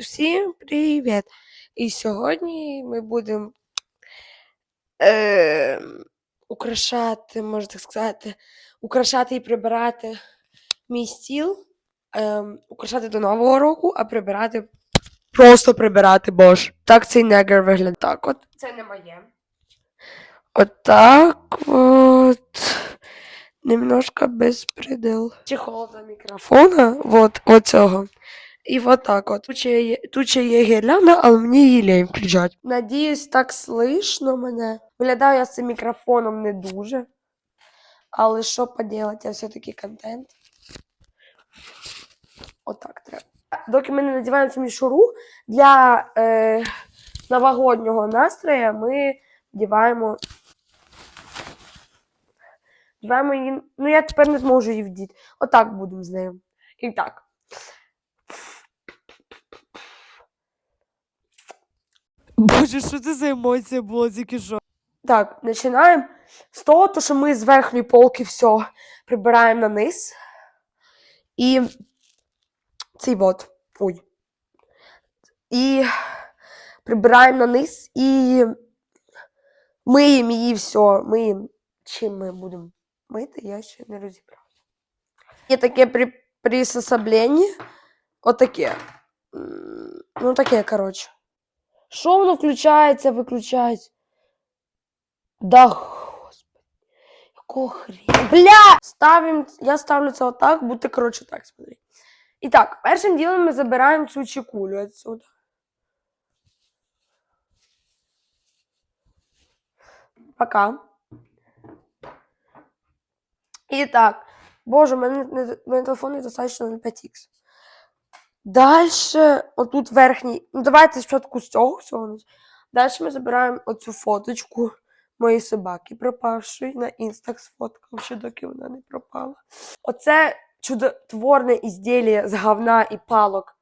Всім привіт! І сьогодні ми будемо е, украшати, можна так сказати, украшати і прибирати мій стіл, е, украшати до Нового року, а прибирати просто прибирати, бо ж. Так цей негр виглядає. Так от. Це не моє. Отак от. Немножко безпредел. Чехол до мікрофона, вот, оцього. І вот так от. Тут ще є, гірлянда, але мені її лень включати. Надіюсь, так слышно мене. Виглядаю я з цим мікрофоном не дуже. Але що поділати, я все-таки контент. Отак треба. Доки ми не надіваємо цю мішуру, для е, новогоднього настрою ми вдіваємо. Вдіваємо її. Ну, я тепер не зможу її вдіти. Отак будемо з нею. І так. Боже, що це за емоція була тільки що? Так, починаємо з того, то, що ми з верхньої полки все прибираємо на низ. І цей вот. Ой. І прибираємо на низ і миємо її все. Миємо. Чим ми будемо мити, я ще не розібрався. Є таке при, присособлення. Отаке. Ну, таке, коротше. Що воно включається, виключається? Да, господи. Якого хрена? Бля! Ставим, я ставлю це отак, будьте, коротше, так, смотри. І так, першим ділом ми забираємо цю чекулю отсюда. Пока. І так. Боже, у мене, мене телефон недостатньо 05X. Дальше, отут верхній. Ну, давайте спочатку з цього всього. Далі ми забираємо оцю фоточку моєї собаки, пропавшої на інстах сфоткав, ще доки вона не пропала. Оце чудотворне ізділля з говна і палок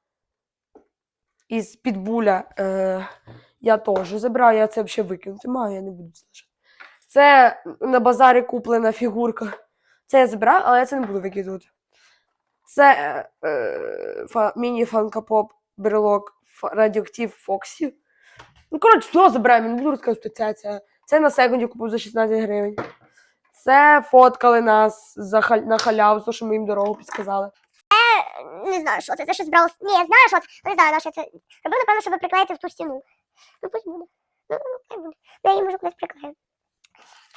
із підбуля. Е, я теж забираю, я це взагалі викинути маю, я не буду це лишати. Це на базарі куплена фігурка. Це я забираю, але я це не буду викидувати. Це е, е, фа, міні-фанкапоп брелок Фа- радіоактив Фоксі. Ну, коротше, все забираємо, не буду розказувати це. Це, це на секунді купив за 16 гривень. Це фоткали нас за халь, на халяву, то, що ми їм дорогу підсказали. не знаю, що це. Це щось бралось. Ні, я знаю, що це. але Не знаю, на це. Робив, напевно, щоб приклеїти в ту стіну. Ну, пусть буде. Ну, ну, хай буде. Ну, я її можу кудись приклеїти.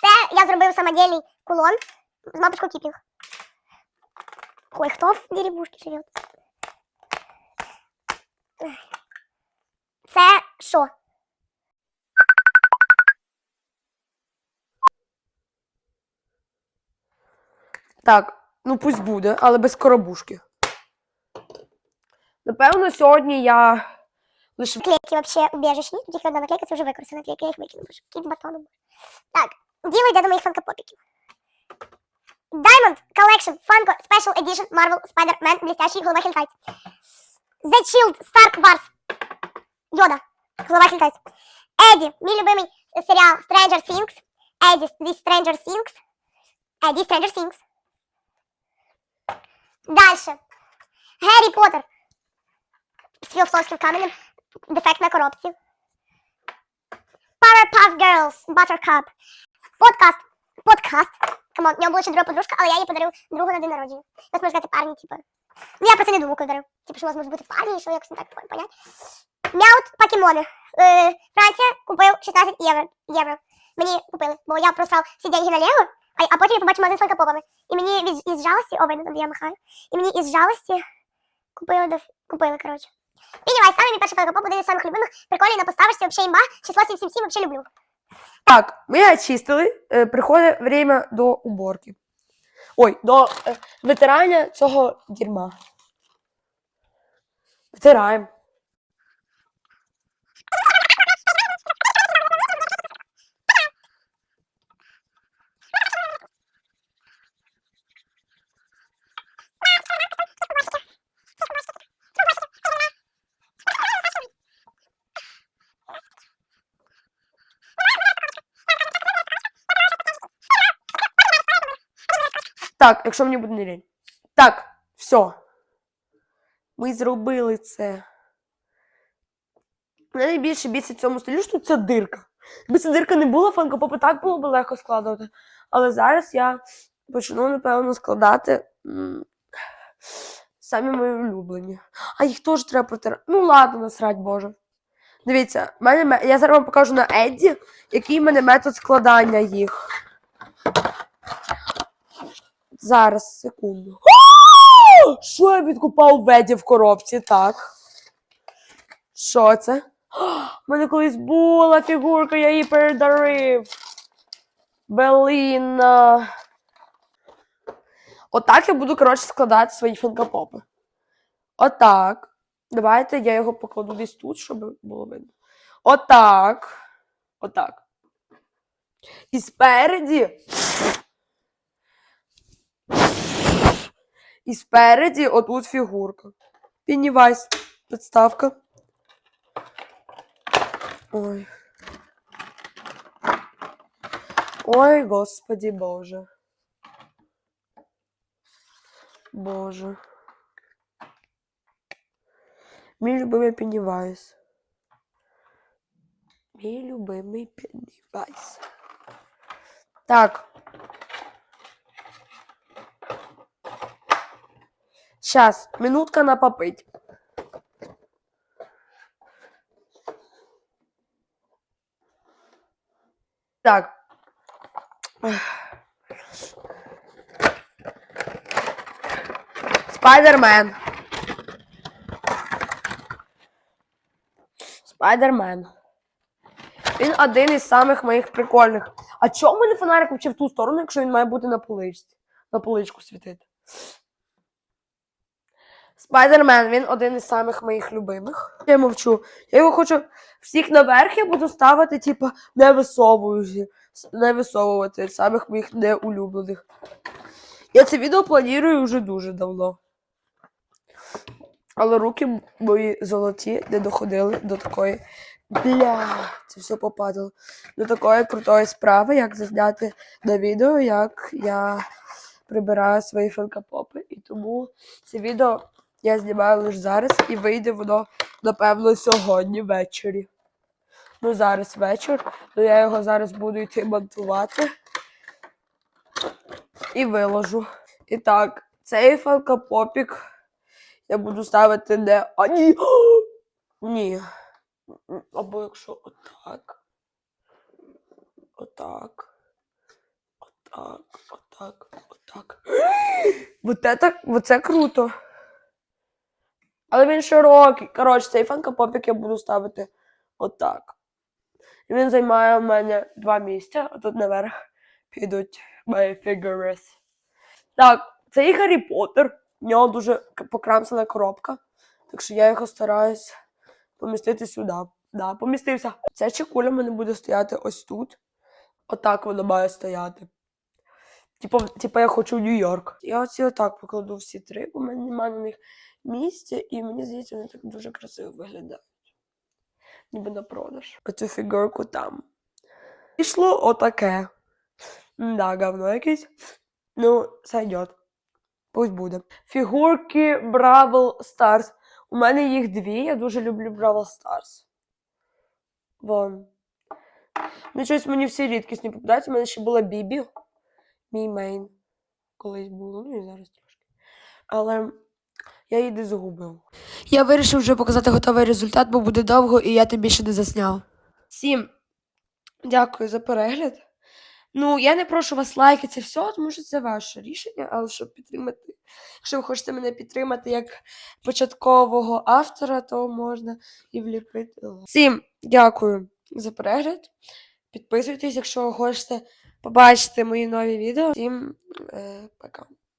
Це я зробив самодільний кулон з мапочкою кіпінг. Ой, хто в деревушці живе? Це що? Так, ну пусть буде, але без коробушки. Напевно, сьогодні я лише Наклейки вообще убежищні. Тут їх одна наклейка, це вже використана наклейка, я їх викину. Кіт з батоном. Так, діло йде до моїх фанкопопіків. Diamond Collection Funko Special Edition Marvel Spider-Man блестящий голова Хельтайт. The Shield Stark Wars. Йода. Голова Хельтайт. Эдди, мій любимий е, серіал Stranger Things. Eddie, These Stranger Things. Eddie Stranger Things. Дальше. Гаррі Поттер. З філософським каменем. Дефект на коробці. Powerpuff Girls, Buttercup. Подкаст. Подкаст. Камон, в нього була ще друга подружка, але я їй подарив другу на день народження. Нас можна сказати парні, типу. Ну я про це не думав, коли дарив. Типу, що у вас можуть бути парні, що якось не так пон- понять. Мяут покемони. Е, Франція купив 16 євро. євро. Мені купили, бо я просрав всі деньги на Лего, а, а потім я побачив магазин з фанкопопами. І мені від, із жалості, о, видно, я махаю. І мені із жалості купили, доф- купили, коротше. Піднімай, саме мій перший фанкопоп, один із самих любимих. Прикольний на поставочці, вообще імба. Число 777, вообще люблю. Так, ми очистили. приходит приходить время до уборки. Ой, до е, витирання цього дерьма. Витираємо. Так, якщо мені буде не лінь. Так, все. Ми зробили це. Мене найбільше бісить в цьому стилі, що тут ця дирка. Якби ця дирка не була, фанкопопи так було б легко складувати. Але зараз я почну, напевно, складати самі мої улюблені. А їх теж треба протирати. Ну ладно, насрать Боже. Дивіться, мене, я зараз вам покажу на Едді, який в мене метод складання їх. Зараз, секунду. Що я відкупав в Еді в коробці? Так. Що це? У мене колись була фігурка, я її передарив. Беліна. Отак я буду, коротше, складати свої фінкопопи. Отак. Давайте я його покладу десь тут, щоб було видно. Отак. Отак. І спереді. І спереді отут фігурка. Піннівайс. Підставка. Ой. Ой, господи Боже. Боже. Мій любимий Пеннівайс. Мій любимий Пеннівайс. Так. Сейчас, минутка на попить. Так. Спайдермен. Спайдермен. Він один із самих моїх прикольних. А чому мене фонарик взагалі в ту сторону, якщо він має бути на поличці? На поличку світити. Спайдермен, він один із самих моїх любимих. Я мовчу. Я його хочу всіх наверх, я буду ставити, типу, не висовуючи, не висовувати самих моїх неулюблених. Я це відео планую вже дуже давно. Але руки мої золоті не доходили до такої. Бля, це все попадало. До такої крутої справи, як зазняти на відео, як я прибираю свої фанкапопи. І тому це відео я знімаю лише зараз і вийде воно, напевно, сьогодні ввечері. Ну, зараз вечір, то я його зараз буду йти монтувати і виложу. І так, цей фанкапопік я буду ставити не. А ні! Ні. Або якщо отак. Отак. Отак, отак, отак. Вот это, вот це круто. Але він широкий. Коротше, цей фанкопопік я буду ставити отак. І він займає у мене два місця, а тут наверх підуть мої figures. Так, це і Гаррі Поттер. В нього дуже покрамсана коробка. Так що я його стараюсь помістити сюди. Да, помістився. Ця чекуля мене буде стояти ось тут. Отак воно має стояти. Типу, типу я хочу в Нью-Йорк. Я оці отак покладу всі три, бо мене немає на них місця, і мені здається, вони так дуже красиво виглядають. Ніби на продаж. Оцю фігурку там. Пішло отаке. Да, говно якесь. Ну, сойдет. Пусть буде. Фігурки Бравл Старс. У мене їх дві, я дуже люблю Бравл Старс. Вон. Ну, щось мені всі рідкісні попадаються. У мене ще була Бібі. Мій мейн. Колись було, ну і зараз трошки. Але я її десь загубив. Я вирішив вже показати готовий результат, бо буде довго і я тим більше не засняв. Всім дякую за перегляд. Ну, я не прошу вас лайки, це все, тому що це ваше рішення, але щоб підтримати, якщо ви хочете мене підтримати як початкового автора, то можна і вліпити. Всім дякую за перегляд. Підписуйтесь, якщо хочете побачити мої нові відео. Всім е, пока.